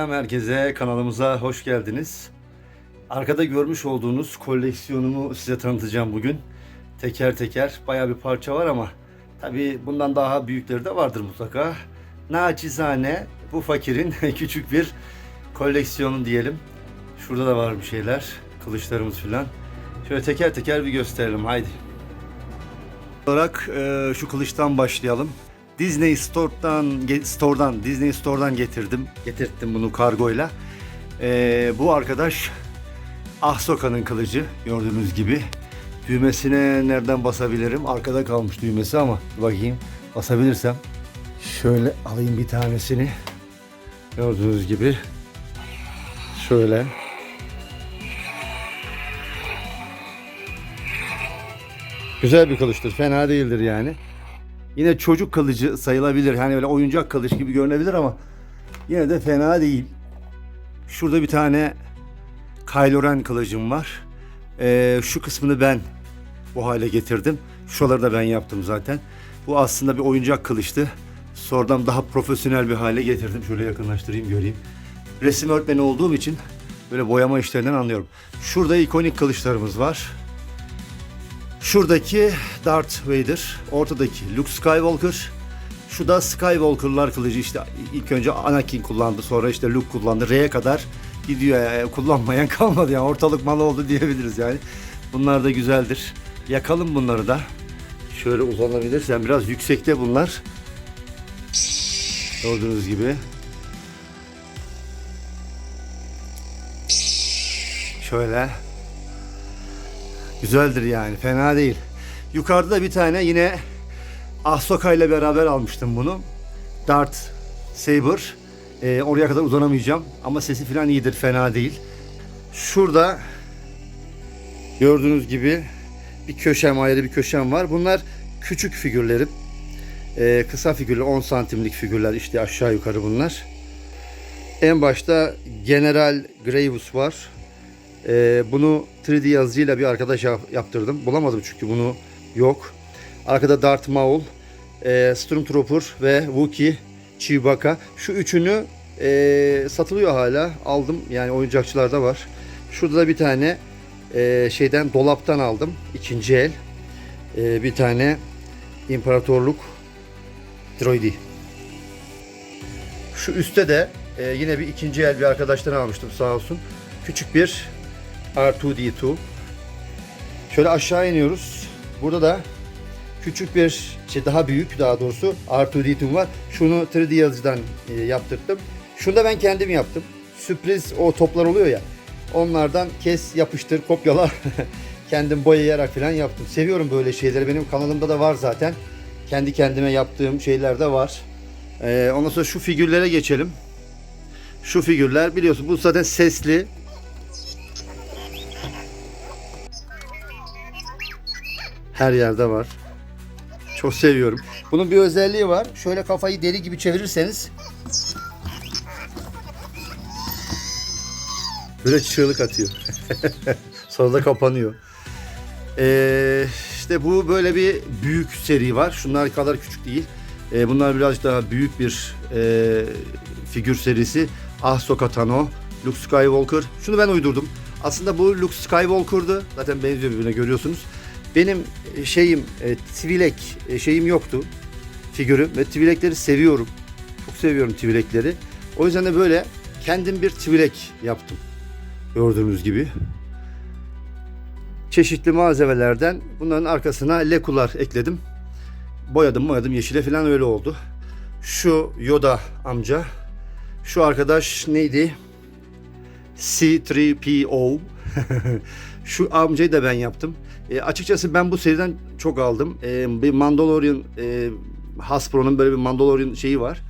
Selam herkese, kanalımıza hoş geldiniz. Arkada görmüş olduğunuz koleksiyonumu size tanıtacağım bugün. Teker teker bayağı bir parça var ama tabi bundan daha büyükleri de vardır mutlaka. Naçizane bu fakirin küçük bir koleksiyonu diyelim. Şurada da var bir şeyler, kılıçlarımız filan. Şöyle teker teker bir gösterelim, haydi. olarak e, şu kılıçtan başlayalım. Disney Store'dan Store'dan Disney Store'dan getirdim. Getirttim bunu kargoyla. E, bu arkadaş Ahsoka'nın kılıcı gördüğünüz gibi. Düğmesine nereden basabilirim? Arkada kalmış düğmesi ama bakayım basabilirsem. Şöyle alayım bir tanesini. Gördüğünüz gibi. Şöyle. Güzel bir kılıçtır. Fena değildir yani. Yine çocuk kılıcı sayılabilir. Hani böyle oyuncak kılıç gibi görünebilir ama yine de fena değil. Şurada bir tane Kylo Ren kılıcım var. Ee, şu kısmını ben bu hale getirdim. Şuraları da ben yaptım zaten. Bu aslında bir oyuncak kılıçtı. Sonradan daha profesyonel bir hale getirdim. Şöyle yakınlaştırayım göreyim. Resim öğretmeni olduğum için böyle boyama işlerinden anlıyorum. Şurada ikonik kılıçlarımız var. Şuradaki Darth Vader, ortadaki Luke Skywalker, şu da Skywalker'lar kılıcı işte ilk önce Anakin kullandı sonra işte Luke kullandı Rey'e kadar gidiyor yani kullanmayan kalmadı yani ortalık malı oldu diyebiliriz yani. Bunlar da güzeldir. Yakalım bunları da. Şöyle uzanabilirsen biraz yüksekte bunlar. Gördüğünüz gibi. Şöyle. Güzeldir yani fena değil. Yukarıda bir tane yine Ahsoka ile beraber almıştım bunu. Darth Saber. Ee, oraya kadar uzanamayacağım ama sesi falan iyidir fena değil. Şurada gördüğünüz gibi bir köşem ayrı bir köşem var. Bunlar küçük figürlerim. Ee, kısa figürler 10 santimlik figürler işte aşağı yukarı bunlar. En başta General Grievous var. Ee, bunu 3D yazıcıyla bir arkadaş yap- yaptırdım. Bulamadım çünkü bunu yok. Arkada Darth Maul, e, Stormtrooper ve Wookiee, Chewbacca. Şu üçünü e, satılıyor hala. Aldım yani oyuncakçılarda var. Şurada da bir tane e, şeyden dolaptan aldım. ikinci el. E, bir tane İmparatorluk droidi. Şu üstte de e, yine bir ikinci el bir arkadaştan almıştım sağ olsun. Küçük bir R2D2. Şöyle aşağı iniyoruz. Burada da küçük bir şey daha büyük daha doğrusu R2D2 var. Şunu 3D yazıcıdan e, yaptırdım. Şunu da ben kendim yaptım. Sürpriz o toplar oluyor ya. Onlardan kes, yapıştır, kopyala. kendim boyayarak falan yaptım. Seviyorum böyle şeyleri. Benim kanalımda da var zaten. Kendi kendime yaptığım şeyler de var. Ee, ondan sonra şu figürlere geçelim. Şu figürler biliyorsun bu zaten sesli. Her yerde var. Çok seviyorum. Bunun bir özelliği var. Şöyle kafayı deri gibi çevirirseniz böyle çığlık atıyor. Sonra da kapanıyor. Ee, işte bu böyle bir büyük seri var. Şunlar kadar küçük değil. Ee, bunlar birazcık daha büyük bir e, figür serisi. Ahsoka Tano, Luke Skywalker. Şunu ben uydurdum. Aslında bu Luke Skywalker'dı. Zaten benziyor birbirine görüyorsunuz. Benim e, şeyim e, Twi'lek e, şeyim yoktu. Figürüm ve Twi'lekleri seviyorum. Çok seviyorum Twi'lekleri. O yüzden de böyle kendim bir Twi'lek yaptım. Gördüğünüz gibi çeşitli malzemelerden bunların arkasına lekular ekledim. Boyadım boyadım yeşile falan öyle oldu. Şu Yoda amca. Şu arkadaş neydi? C3PO. Şu amcayı da ben yaptım. E, açıkçası ben bu seriden çok aldım. E, bir Mandalorian e, Hasbro'nun böyle bir Mandalorian şeyi var.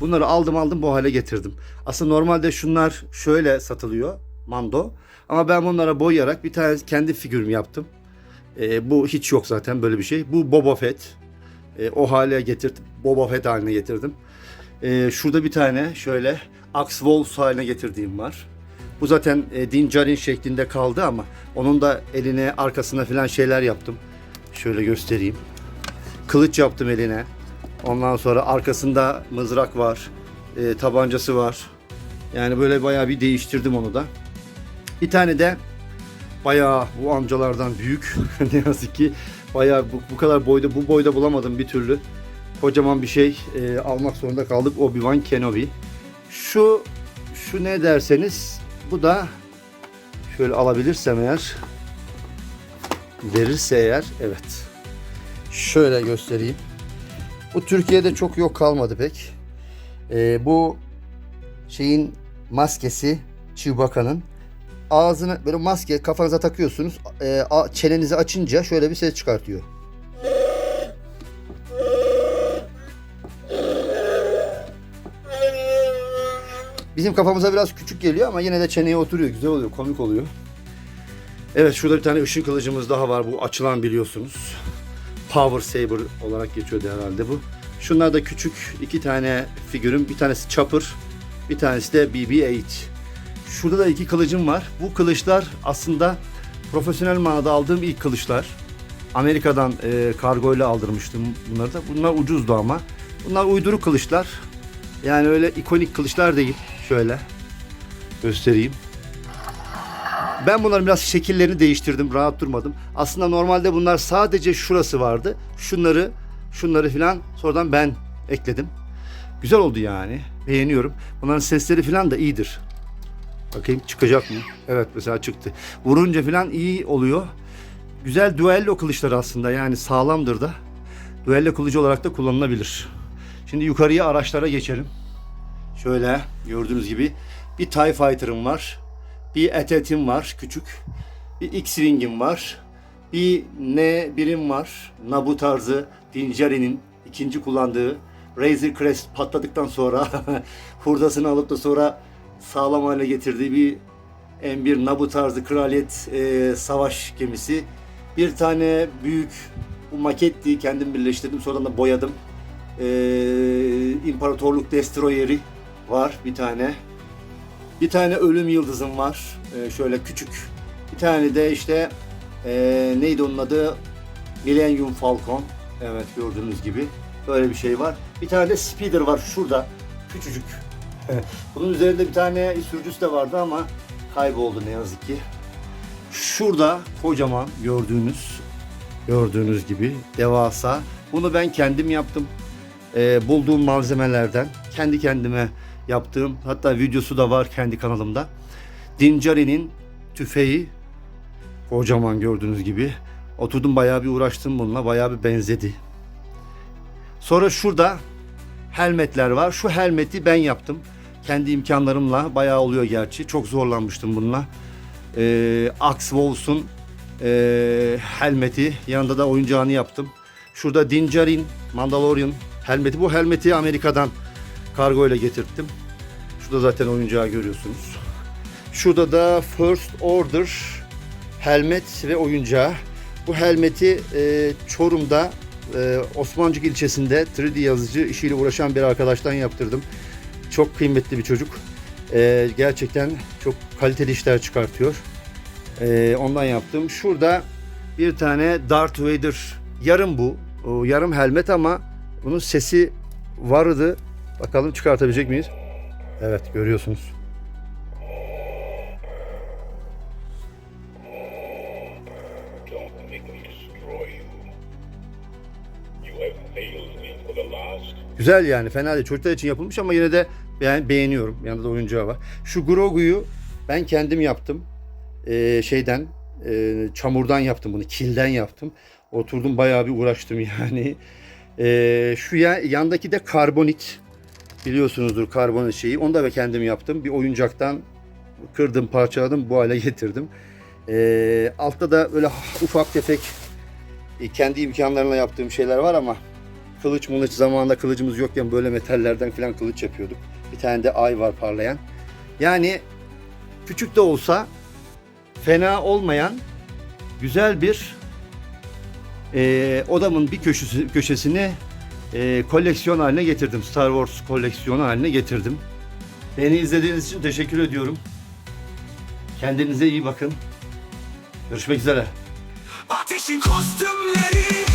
Bunları aldım aldım bu hale getirdim. Aslında normalde şunlar şöyle satılıyor. Mando. Ama ben bunlara boyayarak bir tane kendi figürümü yaptım. E, bu hiç yok zaten böyle bir şey. Bu Boba Fett. E, o hale getirdim. Boba Fett haline getirdim. E, şurada bir tane şöyle Axe Wolves haline getirdiğim var. Bu zaten e, Din Djarin şeklinde kaldı ama onun da eline arkasına falan şeyler yaptım. Şöyle göstereyim. Kılıç yaptım eline. Ondan sonra arkasında mızrak var. e, tabancası var. Yani böyle bayağı bir değiştirdim onu da. Bir tane de bayağı bu amcalardan büyük ne yazık ki bayağı bu, bu kadar boyda bu boyda bulamadım bir türlü. Kocaman bir şey e, almak zorunda kaldık Obi-Wan Kenobi. Şu şu ne derseniz bu da şöyle alabilirsem eğer verirse eğer evet. Şöyle göstereyim. Bu Türkiye'de çok yok kalmadı pek. E, bu şeyin maskesi Chewbacca'nın ağzını böyle maske kafanıza takıyorsunuz. E, çenenizi açınca şöyle bir ses çıkartıyor. Bizim kafamıza biraz küçük geliyor ama yine de çeneye oturuyor. Güzel oluyor, komik oluyor. Evet şurada bir tane ışın kılıcımız daha var. Bu açılan biliyorsunuz. Power Saber olarak geçiyordu herhalde bu. Şunlar da küçük iki tane figürüm. Bir tanesi Chopper, bir tanesi de BB-8. Şurada da iki kılıcım var. Bu kılıçlar aslında profesyonel manada aldığım ilk kılıçlar. Amerika'dan e, kargoyla aldırmıştım bunları da. Bunlar ucuzdu ama. Bunlar uyduruk kılıçlar. Yani öyle ikonik kılıçlar değil. Şöyle göstereyim. Ben bunların biraz şekillerini değiştirdim. Rahat durmadım. Aslında normalde bunlar sadece şurası vardı. Şunları, şunları filan sonradan ben ekledim. Güzel oldu yani. Beğeniyorum. Bunların sesleri filan da iyidir. Bakayım çıkacak mı? Evet mesela çıktı. Vurunca filan iyi oluyor. Güzel düello kılıçları aslında yani sağlamdır da. Düello kılıcı olarak da kullanılabilir. Şimdi yukarıya araçlara geçelim. Şöyle gördüğünüz gibi bir TIE Fighter'ım var. Bir Etet'im var küçük. Bir X-Wing'im var. Bir N1'im var. Nabu tarzı Dinjarin'in ikinci kullandığı Razor Crest patladıktan sonra hurdasını alıp da sonra sağlam hale getirdiği bir M1 Nabu tarzı kraliyet e, savaş gemisi. Bir tane büyük bu maketti kendim birleştirdim sonradan da boyadım. E, İmparatorluk Destroyer'i var bir tane. Bir tane ölüm yıldızım var. E, şöyle küçük. Bir tane de işte e, neydi onun adı? Millennium Falcon. Evet gördüğünüz gibi. Böyle bir şey var. Bir tane de Speeder var şurada. Küçücük. Bunun üzerinde bir tane sürücüsü de vardı ama kayboldu ne yazık ki. Şurada kocaman gördüğünüz gördüğünüz gibi devasa. Bunu ben kendim yaptım. Ee, bulduğum malzemelerden kendi kendime yaptığım hatta videosu da var kendi kanalımda. Dinjari'nin tüfeği kocaman gördüğünüz gibi. Oturdum bayağı bir uğraştım bununla. Bayağı bir benzedi. Sonra şurada helmetler var. Şu helmeti ben yaptım. Kendi imkanlarımla bayağı oluyor gerçi. Çok zorlanmıştım bununla. Ee, Axe Wolves'un ee, helmeti. Yanında da oyuncağını yaptım. Şurada Din Djarin, Mandalorian helmeti. Bu helmeti Amerika'dan kargo ile getirttim. Şurada zaten oyuncağı görüyorsunuz. Şurada da First Order helmet ve oyuncağı. Bu helmeti e, Çorum'da e, Osmancık ilçesinde 3D yazıcı işiyle uğraşan bir arkadaştan yaptırdım. Çok kıymetli bir çocuk. E, gerçekten çok kaliteli işler çıkartıyor. E, ondan yaptım. Şurada bir tane Darth Vader yarım bu. O, yarım helmet ama bunun sesi vardı. Bakalım çıkartabilecek miyiz? Evet görüyorsunuz. Güzel yani fena değil. Çocuklar için yapılmış ama yine de ben beğeniyorum. Yanında da oyuncağı var. Şu Grogu'yu ben kendim yaptım. Ee, şeyden e, çamurdan yaptım bunu. Kilden yaptım. Oturdum bayağı bir uğraştım yani. Ee, şu ya, yandaki de karbonit. Biliyorsunuzdur karbonit şeyi. Onu da ben kendim yaptım. Bir oyuncaktan kırdım, parçaladım, bu hale getirdim. Ee, altta da böyle ufak tefek e, kendi imkanlarımla yaptığım şeyler var ama kılıç mılıç zamanında kılıcımız yokken böyle metallerden falan kılıç yapıyorduk. Bir tane de ay var parlayan. Yani küçük de olsa fena olmayan güzel bir e, odamın bir köşesi, köşesini e, koleksiyon haline getirdim. Star Wars koleksiyonu haline getirdim. Beni izlediğiniz için teşekkür ediyorum. Kendinize iyi bakın. Görüşmek üzere. Ateşin kostümleri